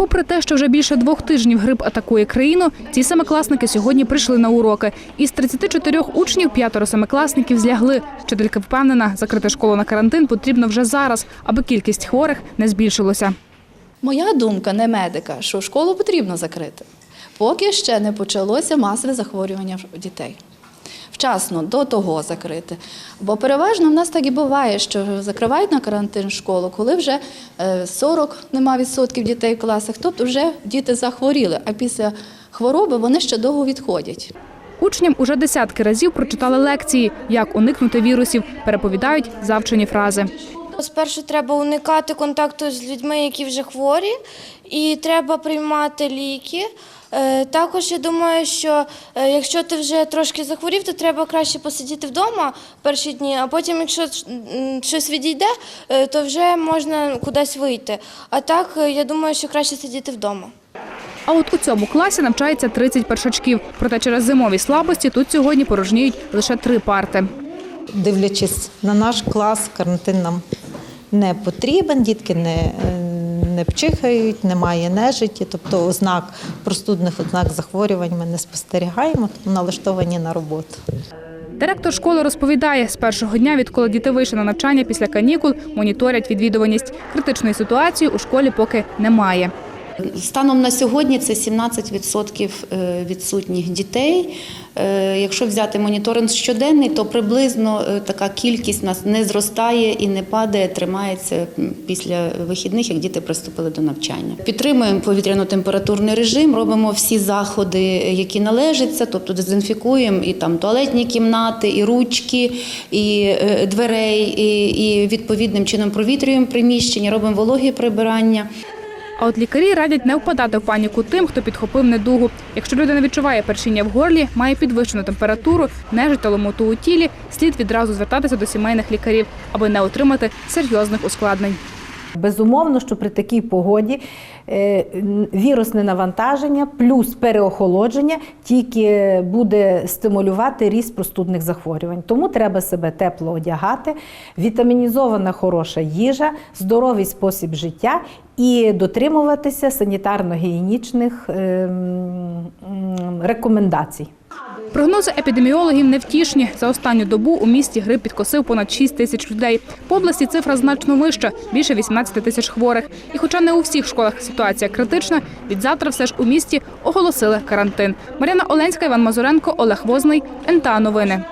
Попри те, що вже більше двох тижнів грип атакує країну, ці семикласники сьогодні прийшли на уроки. Із 34 учнів п'ятеро семикласників злягли. Вчителька впевнена, закрити школу на карантин потрібно вже зараз, аби кількість хворих не збільшилося. Моя думка, не медика, що школу потрібно закрити, поки ще не почалося масове захворювання дітей. Вчасно до того закрити. Бо переважно в нас так і буває, що закривають на карантин школу, коли вже е, 40 нема відсотків дітей в класах, тобто вже діти захворіли, а після хвороби вони ще довго відходять. Учням уже десятки разів прочитали лекції, як уникнути вірусів, переповідають завчені фрази. Спершу треба уникати контакту з людьми, які вже хворі, і треба приймати ліки. Е, Також я думаю, що е, якщо ти вже трошки захворів, то треба краще посидіти вдома перші дні, а потім, якщо щось відійде, е, то вже можна кудись вийти. А так, я думаю, що краще сидіти вдома. А от у цьому класі навчається 30 першачків. Проте через зимові слабості тут сьогодні порожніють лише три парти. Дивлячись на наш клас, карантин нам не потрібен, дітки не, е, не пчихають, немає нежиті, тобто ознак простудних ознак захворювань ми не спостерігаємо, тому налаштовані на роботу. Директор школи розповідає, з першого дня, відколи діти вийшли на навчання після канікул, моніторять відвідуваність. Критичної ситуації у школі поки немає. Станом на сьогодні це 17% е, відсутніх дітей. Е, Якщо взяти моніторинг щоденний, то приблизно е, така кількість нас не зростає і не падає, тримається після вихідних, як діти приступили до навчання. Підтримуємо повітряно-температурний режим, робимо всі заходи, які належаться, тобто дезінфікуємо і там туалетні кімнати, і ручки, і дверей, і, і відповідним чином провітрюємо приміщення, робимо вологі прибирання. А от лікарі радять не впадати в паніку тим, хто підхопив недугу. Якщо людина відчуває першіння в горлі, має підвищену температуру, нежить та ломоту у тілі, слід відразу звертатися до сімейних лікарів, аби не отримати серйозних ускладнень. Безумовно, що при такій погоді е, вірусне навантаження плюс переохолодження тільки буде стимулювати ріст простудних захворювань. Тому треба себе тепло одягати, вітамінізована хороша їжа, здоровий спосіб життя і дотримуватися санітарно-гігієнічних ем, рекомендацій. Прогнози епідеміологів невтішні. За останню добу у місті грип підкосив понад 6 тисяч людей. По області цифра значно вища – більше 18 тисяч хворих. І хоча не у всіх школах ситуація критична, від завтра все ж у місті оголосили карантин. Мар'яна Оленська, Іван Мазуренко, Олег Возний, НТА Новини.